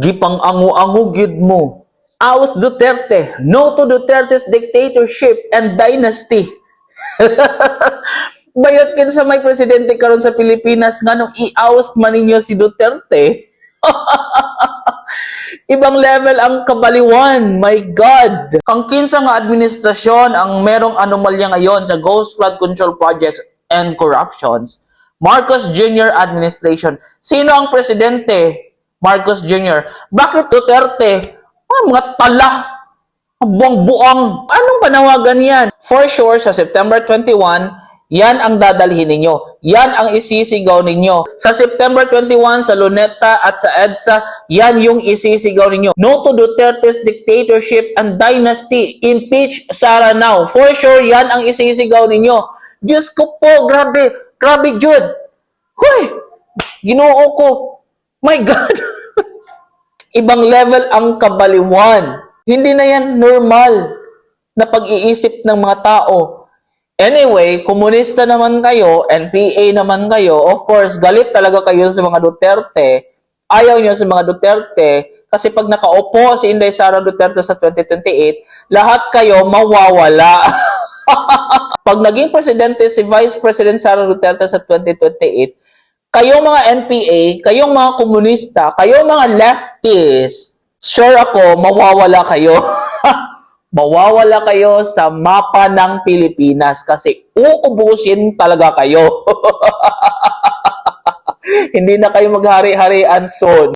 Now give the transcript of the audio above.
Gipang angu-angu gyud mo. Awas Duterte, no to Duterte's dictatorship and dynasty. Bayot kin sa may presidente karon sa Pilipinas nganong i-oust man ninyo si Duterte. Ibang level ang kabaliwan. My God! Kang kinsa nga administrasyon ang merong anomalya ngayon sa ghost flood control projects and corruptions. Marcos Jr. administration. Sino ang presidente? Marcos Jr. Bakit Duterte? Ah, mga tala. Buang-buang. Anong panawagan yan? For sure, sa September 21, yan ang dadalhin ninyo. Yan ang isisigaw ninyo. Sa September 21, sa Luneta at sa EDSA, yan yung isisigaw ninyo. No to Duterte's dictatorship and dynasty. Impeach Sara now. For sure, yan ang isisigaw ninyo. Diyos ko po, grabe. Grabe, Jude. Hoy! Ginoo ko. My God! Ibang level ang kabaliwan. Hindi na yan normal na pag-iisip ng mga tao. Anyway, komunista naman kayo, NPA naman kayo, of course, galit talaga kayo sa mga Duterte. Ayaw nyo sa mga Duterte kasi pag nakaupo si Inday Sara Duterte sa 2028, lahat kayo mawawala. pag naging presidente si Vice President Sara Duterte sa 2028, kayong mga NPA, kayong mga komunista, kayong mga leftists, sure ako, mawawala kayo. mawawala kayo sa mapa ng Pilipinas kasi uubusin talaga kayo. Hindi na kayo maghari-harian soon.